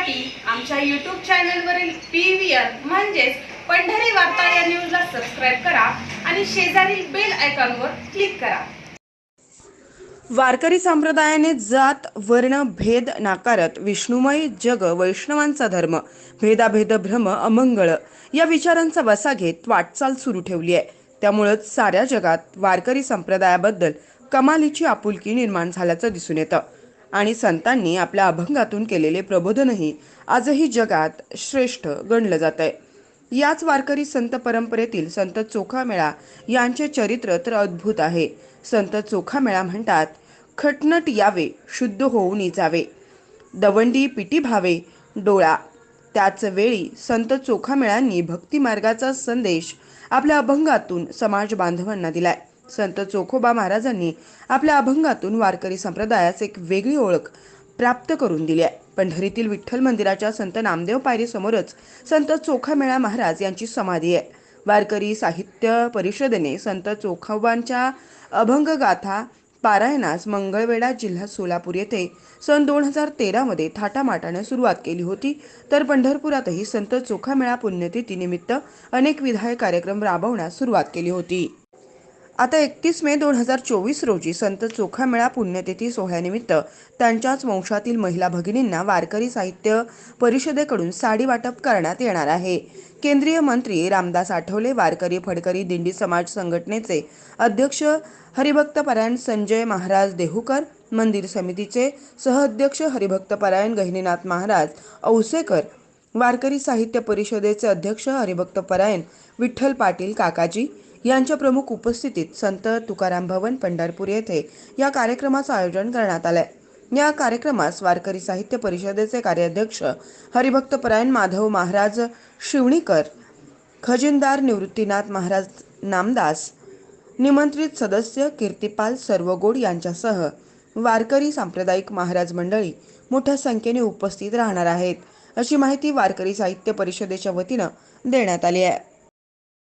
पाहण्यासाठी आमच्या यूट्यूब चॅनलवरील पी व्ही आर म्हणजेच पंढरी वार्ता या न्यूजला सबस्क्राईब करा आणि शेजारील बेल आयकॉनवर क्लिक करा. वारकरी संप्रदायाने जात वर्ण भेद नाकारत विष्णुमय जग वैष्णवांचा धर्म भेदाभेद भ्रम अमंगळ या विचारांचा वसा घेत वाटचाल सुरू ठेवली आहे. त्यामुळंच साऱ्या जगात वारकरी संप्रदायाबद्दल कमालीची आपुलकी निर्माण झाल्याचं दिसून येतं. आणि संतांनी आपल्या अभंगातून केलेले प्रबोधनही आजही जगात श्रेष्ठ गणलं जात आहे याच वारकरी संत परंपरेतील संत चोखामेळा यांचे चरित्र तर अद्भुत आहे. संत चोखामेळा म्हणतात खटनट यावे शुद्ध होऊन जावे. दवंडी पिटी भावे डोळा. त्याच वेळी संत चोखामेळांनी भक्तिमार्गाचा संदेश आपल्या अभंगातून समाज बांधवांना दिलाय. संत चोखोबा महाराजांनी आपल्या अभंगातून वारकरी संप्रदायास एक वेगळी ओळख प्राप्त करून दिली आहे. पंढरीतील विठ्ठल मंदिराच्या संत नामदेव पायरी समोरच संत चोखामेळा महाराज यांची समाधी आहे. वारकरी साहित्य परिषदेने संत चोखोबांच्या अभंगगाथा पारायणास मंगळवेढा जिल्हा सोलापूर येथे सन दोन हजार तेरामध्ये थाटामाटाने सुरुवात केली होती. तर पंढरपुरातही संत चोखामेळा पुण्यतिथीनिमित्त अनेक विधायक कार्यक्रम राबवण्यास सुरुवात केली होती. आता एकतीस मे दोन हजार चोवीस रोजी संत चोखामेळा पुण्यतिथी सोहळ्यानिमित्त त्यांच्याच वंशातील महिला भगिनींना वारकरी साहित्य परिषदेकडून साडी वाटप करण्यात येणार आहे. केंद्रीय मंत्री रामदास आठवले वारकरी फडकरी दिंडी समाज संघटनेचे अध्यक्ष हरिभक्तपरायण संजय महाराज देहूकर मंदिर समितीचे सहअध्यक्ष हरिभक्तपरायण गहिनीनाथ महाराज औसेकर वारकरी साहित्य परिषदेचे अध्यक्ष हरिभक्तपरायण विठ्ठल पाटील काकाजी यांच्या प्रमुख उपस्थितीत संत तुकाराम भवन पंढरपूर येथे या कार्यक्रमाचं आयोजन करण्यात आलंय. या कार्यक्रमास वारकरी साहित्य परिषदेचे कार्याध्यक्ष हरिभक्तपरायण माधव महाराज शिवणीकर खजिनदार निवृत्तीनाथ महाराज नामदास निमंत्रित सदस्य कीर्तिपाल सर्वगोड यांच्यासह वारकरी सांप्रदायिक महाराज मंडळी मोठ्या संख्येने उपस्थित राहणार आहेत अशी माहिती वारकरी साहित्य परिषदेच्या वतीनं देण्यात आली आहे.